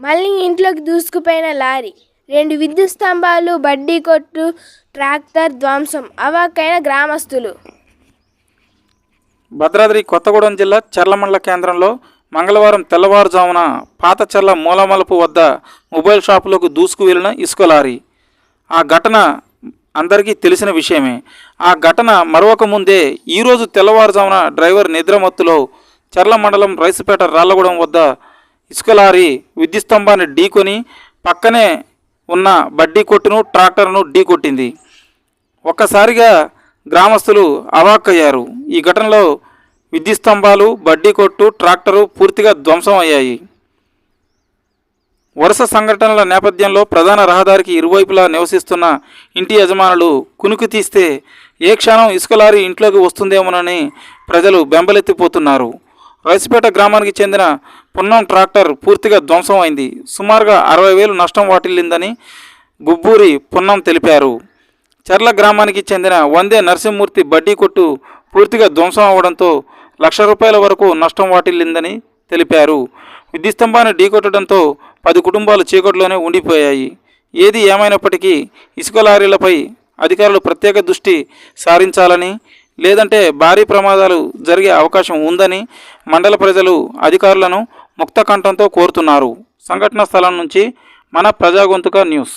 మళ్ళీ ఇంట్లోకి దూసుకుపోయిన లారీ రెండు విద్యుత్ స్తంభాలు బడ్డీ కొట్టు ట్రాక్టర్ ధ్వంసం అవాకైన గ్రామస్తులు. భద్రాద్రి కొత్తగూడెం జిల్లా చర్లమండల కేంద్రంలో మంగళవారం తెల్లవారుజామున పాతచెర్ల మూలమలుపు వద్ద మొబైల్ షాపులోకి దూసుకు వెళ్ళిన ఇసుక లారీ. ఆ ఘటన అందరికీ తెలిసిన విషయమే. ఆ ఘటన మరొక ముందే ఈరోజు తెల్లవారుజామున డ్రైవర్ నిద్రమత్తులో చర్ల మండలం రైసుపేట రాళ్ళగూడెం వద్ద ఇసుక లారీ విద్యుత్ స్తంభాన్ని ఢీకొని పక్కనే ఉన్న బడ్డీ కొట్టును ట్రాక్టర్ను ఢీకొట్టింది. ఒక్కసారిగా గ్రామస్తులు అవాక్కయ్యారు. ఈ ఘటనలో విద్యుత్ స్తంభాలు బడ్డీ కొట్టు ట్రాక్టరు పూర్తిగా ధ్వంసం అయ్యాయి. వరుస సంఘటనల నేపథ్యంలో ప్రధాన రహదారికి ఇరువైపులా నివసిస్తున్న ఇంటి యజమానులు కునుకు తీస్తే ఏ క్షణం ఇసుక లారీ ఇంట్లోకి వస్తుందేమోనని ప్రజలు బెంబలెత్తిపోతున్నారు. రైసుపేట గ్రామానికి చెందిన పున్నం ట్రాక్టర్ పూర్తిగా ధ్వంసం అయింది. సుమారుగా అరవై వేలు నష్టం వాటిల్లిందని గుబ్బూరి పున్నం తెలిపారు. చర్ల గ్రామానికి చెందిన వందే నరసింహమూర్తి బడ్డీ కొట్టు పూర్తిగా ధ్వంసం అవడంతో లక్ష రూపాయల వరకు నష్టం వాటిల్లిందని తెలిపారు. విద్యుత్ స్తంభాన్ని ఢీకొట్టడంతో పది కుటుంబాలు చీకటిలోనే ఉండిపోయాయి. ఏది ఏమైనప్పటికీ ఇసుక లారీలపై అధికారులు ప్రత్యేక దృష్టి సారించాలని లేదంటే భారీ ప్రమాదాలు జరిగే అవకాశం ఉందని మండల ప్రజలు అధికారులను ముక్తకంఠంతో కోరుతున్నారు. సంఘటన స్థలం నుంచి మన ప్రజాగొంతుక న్యూస్.